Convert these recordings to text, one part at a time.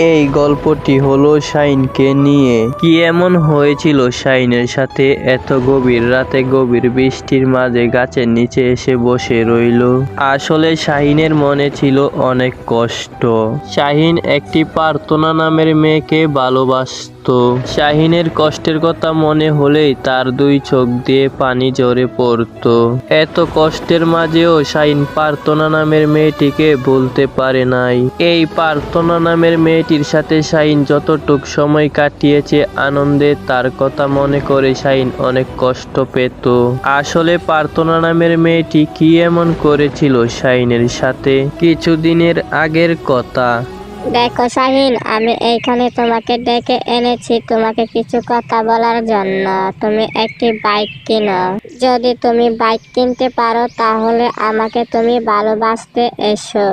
এই গল্পটি হলো শাইনকে নিয়ে। কি এমন হয়েছিল শাইনের সাথে? এত গভীর রাতে গভীর বৃষ্টির মাঝে গাছের নিচে এসে বসে রইল। আসলে শাহিনের মনে ছিল অনেক কষ্ট। শাহিন একটি প্রার্থনা নামের মেয়েকে ভালোবাসতো। শাহিনের কষ্টের কথা মনে হলেই তার দুই চোখ দিয়ে পানি ঝরে পড়তো। এত কষ্টের মাঝেও শাহিন প্রার্থনা নামের মেয়েটিকে বলতে পারে নাই। এই প্রার্থনা নামের মেয়েটির সাথে শাহিন যতটুক সময় কাটিয়েছে আনন্দে তার কথা মনে করে শাহিন অনেক কষ্ট পেত। আসলে প্রার্থনা নামের মেয়েটি কি এমন করেছিল শাহিনের সাথে? কিছুদিনের আগের কথা। দেখো শাহিন, আমি এইখানে তোমাকে ডেকে এনেছি তোমাকে কিছু কথা বলার জন্য। তুমি একটি বাইক কিনো। যদি তুমি বাইক কিনতে পারো, তাহলে আমাকে তুমি ভালোবাসতে এসো।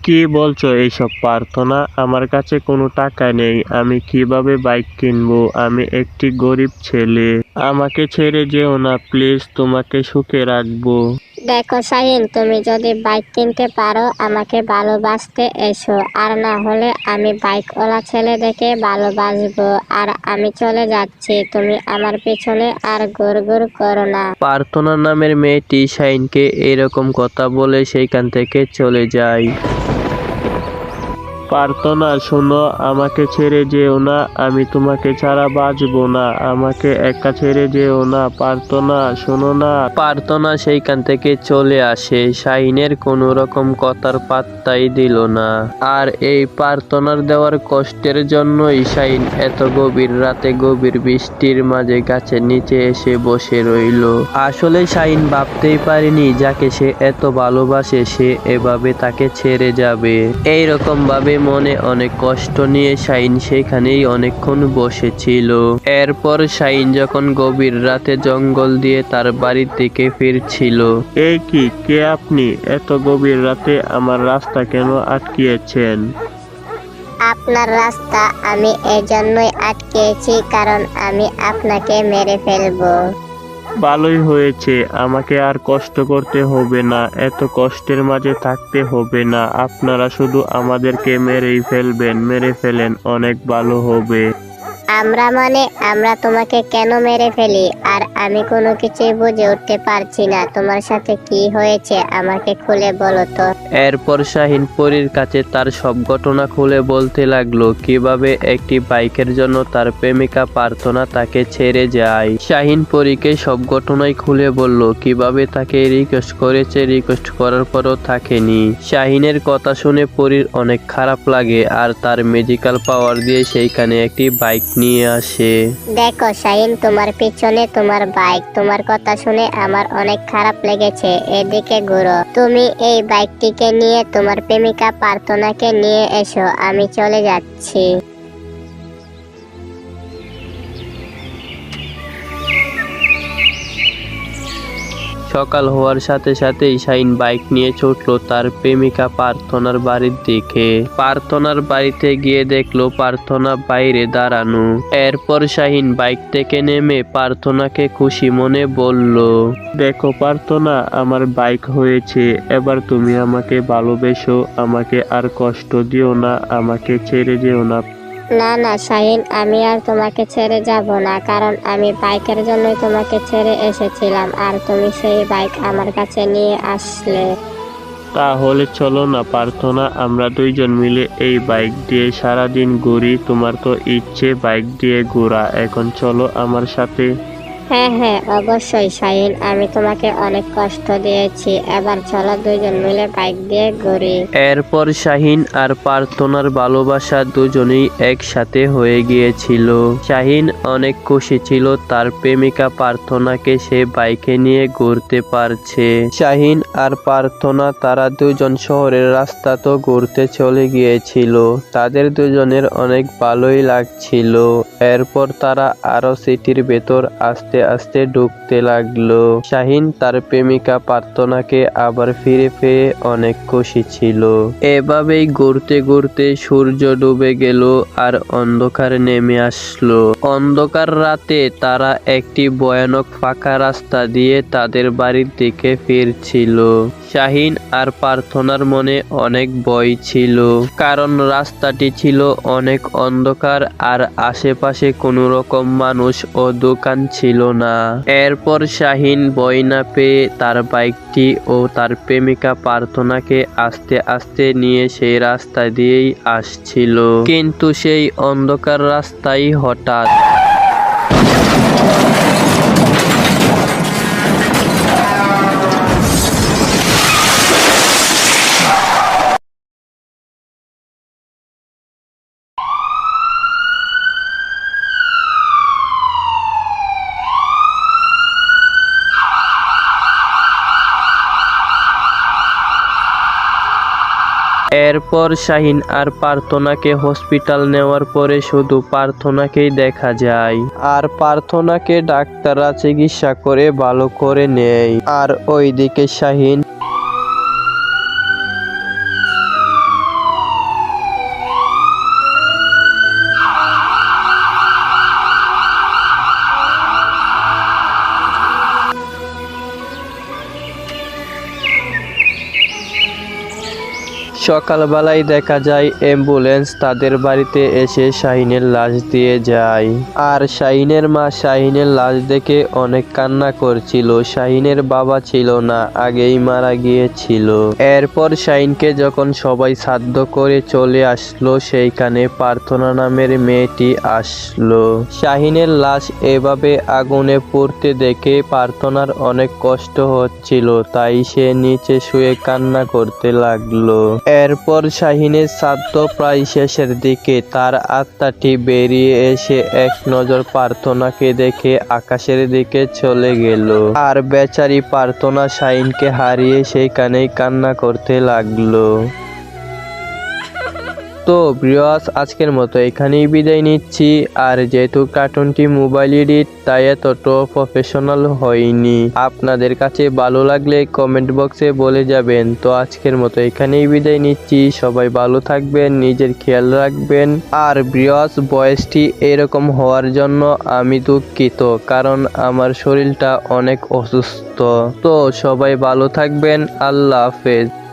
কি বলছো এইসব প্রার্থনা? আমার কাছে কোনো টাকা নেই। আমি কীভাবে বাইক কিনবো? আমি একটি গরিব ছেলে। আমাকে ছেড়ে যেও না, প্লিজ। তোমাকে সুখে রাখব। দেখো শাহিন তুমি যদি বাইক কিনতে পারো, আমাকে ভালোবাসতে এসো। আর না হলে আমি বাইকওয়ালা ছেলে দেখে ভালোবাসবো। আর আমি চলে যাচ্ছি, তুমি আমার পেছনে আর গোর গোর করো না। প্রার্থনা নামের মেয়েটি শাইনকে এরকম কথা বলে সেইখান থেকে চলে যায়। প্রার্থনা শোনো, আমাকে ছেড়ে যেও না, আমি তোমাকে ছাড়া বাঁচবো না, আমাকে একা ছেড়ে যেও না প্রার্থনা শোনো না। প্রার্থনা সেইখান থেকে চলে আসে শাহিনের কোনো রকম কথার পাত্তাই দিল না। আর এই প্রার্থনার দেওয়ার কষ্টের জন্যই শাহিন এত গভীর রাতে গভীর বৃষ্টির মাঝে গাছের নিচে এসে বসে রইল। আসলে শাহিন ভাবতেই পারেনি যাকে সে এত ভালোবাসে, সে এভাবে তাকে ছেড়ে যাবে। এই রকম ভাবে মনে অনেক কষ্ট নিয়ে শাইন সেখানেই অনেকক্ষণ বসেছিল। এরপর শাইন যখন গভীর রাতে জঙ্গল দিয়ে তার বাড়ির দিকে ফিরছিল। এই কি কে আপনি? এত গভীর রাতে আমার রাস্তা কেন আটকিয়েছেন? আপনার রাস্তা আমি এজন্যই আটকেছি কারণ আমি আপনাকে মেরে ফেলব। ভালোই হয়েছে। আমাকে আর কষ্ট করতে হবে না, এত কষ্টের মাঝে থাকতে হবে না। আপনারা শুধু আমাদেরকে মেরেই ফেলবেন, মেরে ফেলেন, অনেক ভালো হবে। আমরা মানে আমরা তোমাকে কেন মেরে ফেলি? আর আমি কোনো কিছুই বুঝে উঠতে পারছি না। তোমার সাথে কি হয়েছে? আমাকে খুলে বলো তো। এরপর শাহিন পরীর কাছে তার সব ঘটনা খুলে বলতে লাগল, কীভাবে একটি বাইকের জন্য তার প্রেমিকা প্রার্থনা তাকে ছেড়ে যায়। শাহিন পরীকে সব ঘটনাই খুলে বলল, কীভাবে তাকে রিকোয়েস্ট করেছে রিকোয়েস্ট করার পরও থাকেনি। শাহিনের কথা শুনে পরীর অনেক খারাপ লাগে, আর তার ম্যাজিক্যাল পাওয়ার দিয়ে সেইখানে একটি বাইক নিয়ে আসে। দেখো শাহিন তোমার পিছনে তোমার বাইক। তোমার কথা শুনে আমার অনেক খারাপ লেগেছে। এদিকে ঘুরো। তুমি এই বাইকটিকে নিয়ে তোমার প্রেমিকা প্রার্থনাকে নিয়ে এসো। আমি চলে যাচ্ছি। সকাল হওয়ার সাথে সাথেই শাহিন বাইক নিয়ে ছুটলো তার প্রেমিকা প্রার্থনার বাড়ির দিকে। প্রার্থনার বাড়িতে গিয়ে দেখল প্রার্থনা বাইরে দাঁড়ানো। এরপর শাহিন বাইক থেকে নেমে প্রার্থনাকে খুশি মনে বলল, দেখো প্রার্থনা আমার বাইক হয়েছে, এবার তুমি আমাকে ভালোবেসো, আমাকে আর কষ্ট দিও না, আমাকে ছেড়ে যেও না। না না, শাহিন, আমি আর তোমাকে ছেড়ে যাব না, কারণ আমি বাইকের জন্যই তোমাকে ছেড়ে এসেছিলাম, আর তুমি সেই বাইক আমার কাছে নিয়ে আসলে। তাহলে চলো না প্রার্থনা আমরা দুইজন মিলে এই বাইক দিয়ে সারাদিন ঘুরি, তোমার তো ইচ্ছে বাইক দিয়ে ঘোরা, এখন চলো আমার সাথে। হ্যাঁ হ্যাঁ অবশ্যই, শাহিন। আমি তোমাকে অনেক কষ্ট দিয়েছি। এবার চলো দুজন মিলে বাইক দিয়ে ঘুরি। এরপর শাহিন আর প্রার্থনার ভালোবাসা দুজনেই একসাথে হয়ে গিয়েছিল। শাহিন অনেক খুশি ছিল, তার প্রেমিকা প্রার্থনাকে সে বাইকে নিয়ে ঘুরতে পারছে। শাহিন আর প্রার্থনা তারা দুজন শহরের রাস্তা তো ঘুরতে চলে গিয়েছিল। তাদের দুজনের অনেক ভালোই লাগছিল। এরপর তারা আরও সিটির ভেতর আস্তে আস্তে আস্তে ঢুকতে লাগল। শাহিন তার প্রেমিকা প্রার্থনাকে আবার ফিরে পেয়ে অনেক খুশি ছিল। এভাবেই ঘুরতে ঘুরতে সূর্য ডুবে গেল আর অন্ধকার নেমে আসলো। অন্ধকার রাতে তারা একটি ভয়ানক ফাঁকা রাস্তা দিয়ে তাদের বাড়ির দিকে ফিরছিল। শাহিন আর প্রার্থনার মনে অনেক ভয় ছিল। কারণ রাস্তাটি ছিল অনেক অন্ধকার আর আশেপাশে কোনো রকম মানুষ ও দোকান ছিল না। এরপর শাহিন ভয় না পেয়ে তার বাইকটি ও তার প্রেমিকা প্রার্থনাকে আস্তে আস্তে নিয়ে সেই রাস্তা দিয়েই আসছিল। কিন্তু সেই অন্ধকার রাস্তায় হঠাৎ এরপর শাহিন আর প্রার্থনাকে হসপিটাল নেওয়ার পরে শুধু প্রার্থনাকেই দেখা যায়। আর প্রার্থনাকে ডাক্তাররা চিকিৎসা করে ভালো করে নেয়। আর ওইদিকে শাহিন সকালবেলায় দেখা যায় অ্যাম্বুলেন্স তাদের বাড়িতে এসে শাহিনের লাশ দিয়ে যায়। আর শাহিনের মা শাহিনের লাশ দেখে অনেক কান্না করছিল। শাহিনের বাবা ছিল না, আগেই মারা গিয়েছিল। এরপর শাহিনকে যখন সবাই সাধ্য করে চলে আসলো, সেইখানে প্রার্থনা নামের মেয়েটি আসলো। শাহিনের লাশ এভাবে আগুনে পড়তে দেখে প্রার্থনার অনেক কষ্ট হচ্ছিল, তাই সে নিচে শুয়ে কান্না করতে লাগল। এরপর শাহিনের শ্রাদ্ধ প্রায় শেষের দিকে তার আত্মাটি বেরিয়ে এসে এক নজর প্রার্থনাকে দেখে আকাশের দিকে চলে গেল। আর বেচারি প্রার্থনা শাহিনকে হারিয়ে সেইখানেই কান্না করতে লাগল। তো ব্রিয়াস আজকের মতো এখানেই বিদায় নিচ্ছি। আর যেহেতু কার্টুনটি মোবাইল এডিট, তাই এতটা প্রফেশনাল হয়নি। আপনাদের কাছে ভালো লাগলে কমেন্ট বক্সে বলে যাবেন। তো আজকের মতো এখানেই বিদায় নিচ্ছি। সবাই ভালো থাকবেন, নিজের খেয়াল রাখবেন। আর ব্রিয়াস বয়সটি এরকম হওয়ার জন্য আমি দুঃখিত, কারণ আমার শরীরটা অনেক অসুস্থ। তো সবাই ভালো থাকবেন। আল্লাহ হাফেজ।